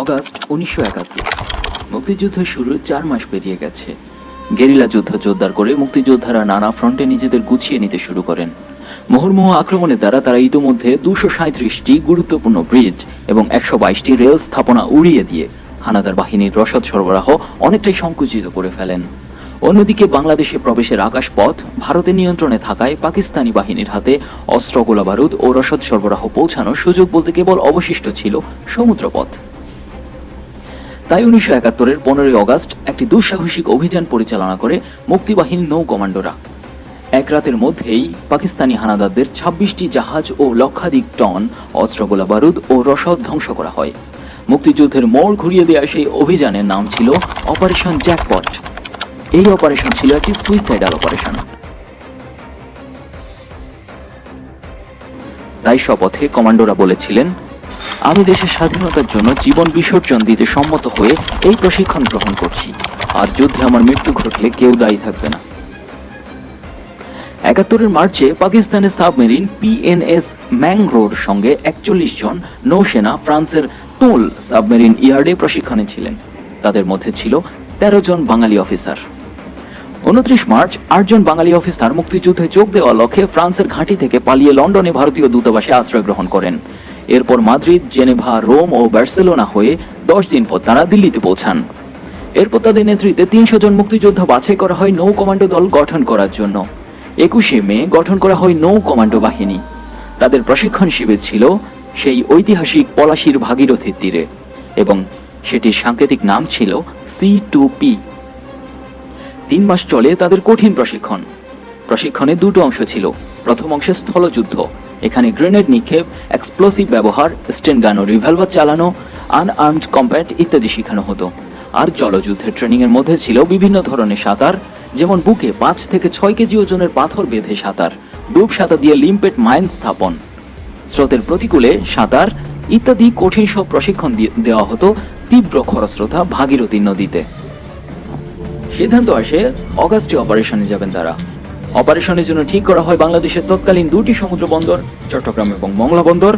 August উনিশশো একাত্তর। মুক্তিযুদ্ধ শুরু চার মাস পেরিয়ে গেছে। গেরিলা যুদ্ধ জোরদার করে মুক্তিযোদ্ধারা নানা ফ্রন্টে নিজেদের গুছিয়ে নিতে শুরু করেন। মুহুর্মুহ আক্রমণের দ্বারা তারা ইতোমধ্যে দুশো সাঁত্রিশটি গুরুত্বপূর্ণ ব্রিজ এবং একশো বাইশটি রেল স্থাপনা উড়িয়ে দিয়ে হানাদার বাহিনীর রসদ সরবরাহ অনেকটাই সংকুচিত করে ফেলেন। অন্যদিকে বাংলাদেশে প্রবেশের আকাশপথ ভারতের নিয়ন্ত্রণে থাকায় পাকিস্তানি বাহিনীর হাতে অস্ত্র গোলাবারুদ ও রসদ সরবরাহ পৌঁছানোর সুযোগ বলতে কেবল অবশিষ্ট ছিল সমুদ্রপথ। তাই উনিশশো একাত্তরের পনেরোই অগস্ট একটি দুঃসাহসিক অভিযান পরিচালনা করে মুক্তিবাহিনী নৌ কমান্ডোরা। এক রাতের মধ্যেই পাকিস্তানি হানাদারদের ছাব্বিশটি জাহাজ ও লক্ষাধিক টন অস্ত্রগোলা বারুদ ও রসদ ধ্বংস করা হয়। মুক্তিযুদ্ধের মোড় ঘুরিয়ে দেওয়া সেই অভিযানের নাম ছিল অপারেশন জ্যাকপট। এই অপারেশন ছিল একটি সুইসাইডাল অপারেশন। তাই শপথে কমান্ডোরা বলেছিলেন আমি দেশের স্বাধীনতার জন্য জীবন বিসর্জন দিতে সম্মত হয়ে এই প্রশিক্ষণ গ্রহণ করছি। আর যুদ্ধে আমার মৃত্যু ঘটলে কেউ দায়ী থাকবে না। একাত্তরের মার্চে পাকিস্তানের সাবমেরিন পিএনএস ম্যাংরোর সঙ্গে একচল্লিশ জন নৌসেনা ফ্রান্সের তোল সাবমেরিন ইয়ার্ডে প্রশিক্ষণে ছিলেন। তাদের মধ্যে ছিল তেরো জন বাঙালি অফিসার। উনত্রিশ মার্চ আটজন বাঙালি অফিসার মুক্তিযুদ্ধে যোগ দেওয়া লক্ষ্যে ফ্রান্সের ঘাঁটি থেকে পালিয়ে লন্ডনে ভারতীয় দূতাবাসে আশ্রয় গ্রহণ করেন। এরপর মাদ্রিদ, জেনেভা, রোম ও বার্সেলোনা হয়ে দশ দিন পর তারা দিল্লিতে পৌঁছান। এরপর তাদের নেতৃত্বে তিনশো জন মুক্তিযোদ্ধা বাছাই করা হয় নৌ কমান্ডো দল গঠন করার জন্য। একুশে মে গঠন করা হয় নৌ কমান্ডো বাহিনী। তাদের প্রশিক্ষণ শিবির ছিল সেই ঐতিহাসিক পলাশির ভাগীরথীর তীরে এবং সেটির সাংকেতিক নাম ছিল সি টু পি। তিন মাস চলে তাদের কঠিন প্রশিক্ষণ। প্রশিক্ষণে দুটো অংশ ছিল। প্রথম অংশে স্থলযুদ্ধ এখানে গ্রেনেড নিক্ষেপ এক্সপ্লোসিভ ব্যবহার স্টেন গান ও রিভলভার চালানো আনআর্মড কম্প্যাট ইত্যাদি শেখানো হতো। আর জলযুদ্ধের ট্রেনিংয়ের মধ্যে ছিল বিভিন্ন ধরনের সাঁতার, যেমন বুকে পাঁচ থেকে ছয় কেজি ওজনের পাথর বেঁধে সাঁতার, ডুব সাঁতার দিয়ে লিম্পেট মাইন স্থাপন। স্রোতের প্রতিকূলে সাঁতার ইত্যাদি কঠিন সব প্রশিক্ষণ দেওয়া হতো তীব্র খরস্রোতা ভাগীরথী নদীতে। সিদ্ধান্ত আসে অগাস্টে অপারেশনে যাবেন তারা। অপারেশনের জন্য ঠিক করা হয় বাংলাদেশের তৎকালীন দুটি সমুদ্র বন্দর, চট্টগ্রাম এবং মংলা বন্দর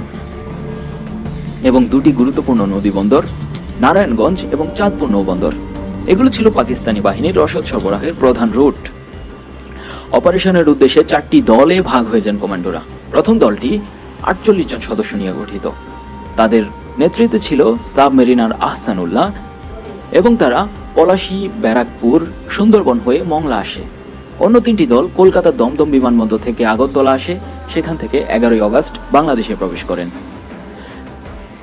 এবং দুটি গুরুত্বপূর্ণ নদী বন্দর, নারায়ণগঞ্জ এবং চাঁদপুর নৌবন্দর। এগুলো ছিল পাকিস্তানি বাহিনীর রসদ সরবরাহের প্রধান রুট। অপারেশনের উদ্দেশ্যে চারটি দলে ভাগ হয়ে যান কমান্ডোরা। প্রথম দলটি আটচল্লিশ জন সদস্য নিয়ে গঠিত। তাদের নেতৃত্বে ছিল সাবমেরিনার আহসানুল্লাহ এবং তারা পলাশী, ব্যারাকপুর, সুন্দরবন হয়ে মংলা আসে। অন্য তিনটি দল কলকাতার দমদম বিমানবন্দর থেকে আগরতলা আসে, সেখান থেকে এগারোই অগস্ট বাংলাদেশে প্রবেশ করেন।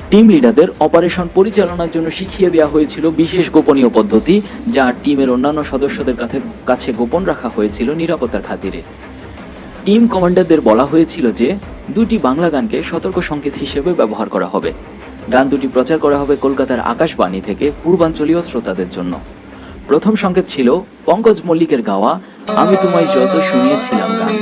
টিম লিডারদের অপারেশন পরিচালনার জন্য শিখিয়ে দেওয়া হয়েছিল বিশেষ গোপনীয় পদ্ধতি, যা টিমের অন্যান্য সদস্যদের কাছে কাছে গোপন রাখা হয়েছিল নিরাপত্তার খাতিরে। টিম কমান্ডারদের বলা হয়েছিল যে, দুটি বাংলা গানকে সতর্ক সংকেত হিসেবে ব্যবহার করা হবে। গান দুটি প্রচার করা হবে কলকাতার আকাশবাণী থেকে পূর্বাঞ্চলীয় শ্রোতাদের জন্য। প্রথম সংকেত ছিল, পঙ্কজ মল্লিকের গাওয়া, আমি তোমায় যত শুনিয়েছিলাম গান।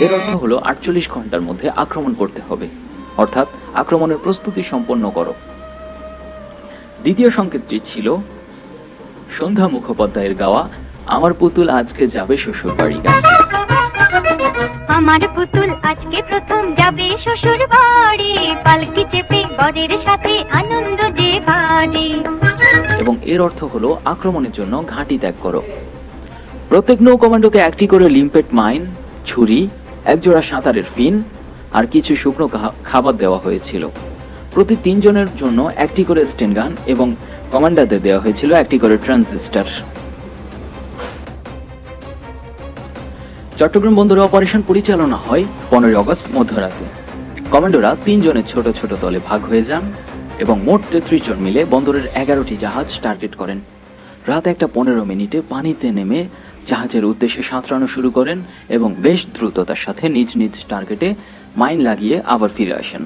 এর অর্থ হলো, আটচল্লিশ ঘণ্টার মধ্যে আক্রমণ করতে হবে। অর্থাৎ, আক্রমণের প্রস্তুতি সম্পন্ন করো। দ্বিতীয় সংকেতটি ছিল, সন্ধ্যা মুখোপাধ্যায়ের গাওয়া, আমার পুতুল আজকে যাবে শ্বশুর বাড়ি গান। আমার পুতুল আজকে প্রথম যাবে শ্বশুর বাড়ি। পালকি চেপে বরের সাথে আনন্দ যে বাড়ি। এবং এর অর্থ হলো আক্রমণের জন্য ঘাঁটি ত্যাগ করো। প্রত্যেক নৌ কমান্ডোকে একটি করে লিম্পেট মাইন, ছুরি, একজোড়া সাঁতারের ফিন আর কিছু শুকনো খাবার দেওয়া হয়েছিল। প্রতি তিনজনের জন্য একটি করে স্টেন গান এবং কমান্ডারদের দেওয়া হয়েছিল একটি করে ট্রান্সিস্টার। চট্টগ্রাম বন্দরে অপারেশন পরিচালনা হয় পনেরোই আগস্ট মধ্যরাতে। কমান্ডোরা তিনজনের ছোট ছোট দলে ভাগ হয়ে যান এবং মোট তেত্রিশ জন মিলে বন্দরের এগারোটি জাহাজ টার্গেট করেন। রাত একটা পনেরো মিনিটে পানিতে নেমে জাহাজের উদ্দেশ্যে সাঁতরানো শুরু করেন এবং বেশ দ্রুততার সাথে নিজ নিজ টার্গেটে মাইন লাগিয়ে আবার ফিরে আসেন।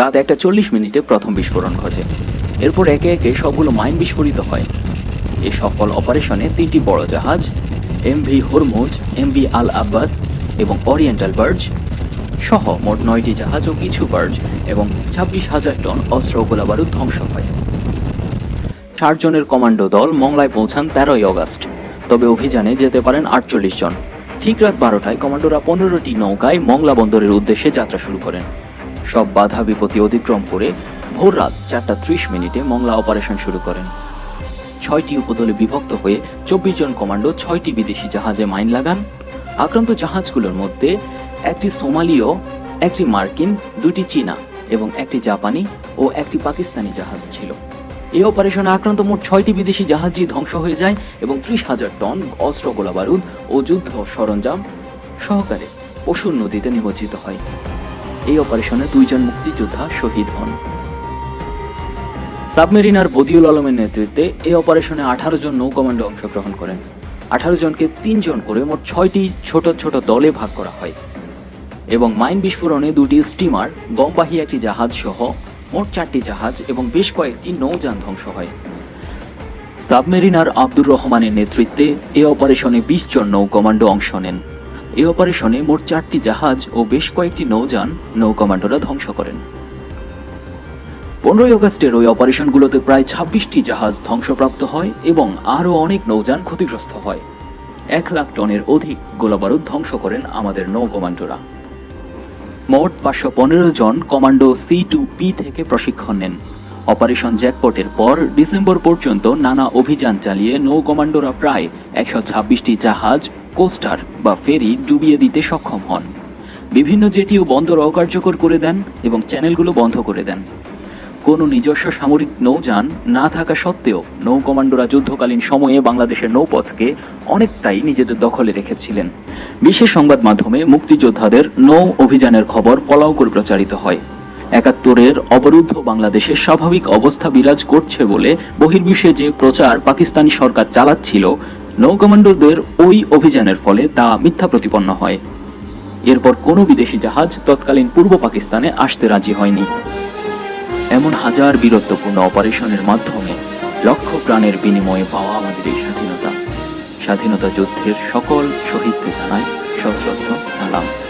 রাত একটা চল্লিশ মিনিটে প্রথম বিস্ফোরণ ঘটে। এরপর একে একে সবগুলো মাইন বিস্ফোরিত হয়। এ সফল অপারেশনে তিনটি বড় জাহাজ MV Hormuz MV Al Abbas এবং ওরিয়েন্টাল বার্জ সহ মোট নয়টি জাহাজ ও কিছু বার্জ এবং ছাব্বিশ হাজার টন অস্ত্র ও গোলাবারুদ ধ্বংস হয়। চারজনের কমান্ডো দল মংলায় পৌঁছান তেরোই অগস্ট। তবে অভিযানে যেতে পারেন আটচল্লিশ জন। ঠিক রাত বারোটায় কমান্ডোরা পনেরোটি নৌকায় মংলা বন্দরের উদ্দেশ্যে যাত্রা শুরু করেন। সব বাধা বিপত্তি অতিক্রম করে ভোর রাত চারটা ত্রিশ মিনিটে মংলা অপারেশন শুরু করেন। ছয়টি উপদলে বিভক্ত হয়ে চব্বিশ জন কমান্ডো ছয়টি বিদেশি জাহাজে মাইন লাগান। আক্রান্ত জাহাজগুলোর মধ্যে একটি সোমালীয়, একটি মার্কিন দুটি চীনা এবং একটি জাপানি ও একটি পাকিস্তানি জাহাজ ছিল। এই অপারেশনে আক্রান্ত মোট ছয়টি বিদেশি জাহাজই ধ্বংস হয়ে যায় এবং ত্রিশ হাজার টন অস্ত্র গোলাবারুদ ও যুদ্ধ সরঞ্জাম সহকারে পশুর নদীতে নিমজ্জিত হয়। এই অপারেশনে দুইজন মুক্তিযোদ্ধা শহীদ হন। সাবমেরিনার বদিউল আলমের নেতৃত্বে এই অপারেশনে আঠারো জন নৌ কমান্ডো অংশগ্রহণ করেন। আঠারো জনকে তিনজন করে মোট ছয়টি ছোট ছোট দলে ভাগ করা হয়। এবং মাইন বিস্ফোরণে দুটি স্টিমার, গমবাহী একটি জাহাজ সহ মোট চারটি জাহাজ এবং বেশ কয়েকটি নৌযান ধ্বংস হয়। সাবমেরিনার আব্দুর রহমানের নেতৃত্বে এই অপারেশনে বিশ জন নৌ কমান্ডো অংশ নেন। এই অপারেশনে মোট চারটি জাহাজ ও বেশ কয়েকটি নৌযান নৌ কমান্ডোরা ধ্বংস করেন। পনেরোই আগস্টের ওই অপারেশনগুলোতে প্রায় ছাব্বিশটি জাহাজ ধ্বংসপ্রাপ্ত হয় এবং আরও অনেক নৌযান ক্ষতিগ্রস্ত হয়। এক লাখ টনের অধিক গোলাবারুদ ধ্বংস করেন আমাদের নৌ কমান্ডোরা মোট পাঁচশো পনেরো জন কমান্ডো সি টু পি থেকে প্রশিক্ষণ নেন। অপারেশন জ্যাকপটের পর ডিসেম্বর পর্যন্ত নানা অভিযান চালিয়ে নৌ কমান্ডোরা প্রায় একশো ছাব্বিশটি জাহাজ, কোস্টার বা ফেরি ডুবিয়ে দিতে সক্ষম হন। বিভিন্ন জেটি ও বন্দর অকার্যকর করে দেন এবং চ্যানেলগুলো বন্ধ করে দেন। কোনো নিজস্ব সামরিক নৌযান না থাকা সত্ত্বেও নৌ কমান্ডোরা যুদ্ধকালীন সময়ে বাংলাদেশের নৌপথকে অনেকটাই নিজেদের দখলে রেখেছিলেন। বিশেষ সংবাদ মাধ্যমে মুক্তিযোদ্ধাদের নৌ অভিযানের খবর ফলাও করে প্রচারিত হয়। একাত্তরের অবরুদ্ধ বাংলাদেশে স্বাভাবিক অবস্থা বিরাজ করছে বলে বহির্বিশ্বে যে প্রচার পাকিস্তানি সরকার চালাচ্ছিল নৌ কমান্ডোদের ওই অভিযানের ফলে তা মিথ্যা প্রতিপন্ন হয়। এরপর কোনো বিদেশি জাহাজ তৎকালীন পূর্ব পাকিস্তানে আসতে রাজি হয়নি। এমন হাজার বীরত্বপূর্ণ অপারেশনের মাধ্যমে লক্ষ প্রাণের বিনিময়ে পাওয়া আমাদের এই স্বাধীনতা। স্বাধীনতা যুদ্ধের সকল শহীদকে জানায় সশ্রদ্ধ, সালাম।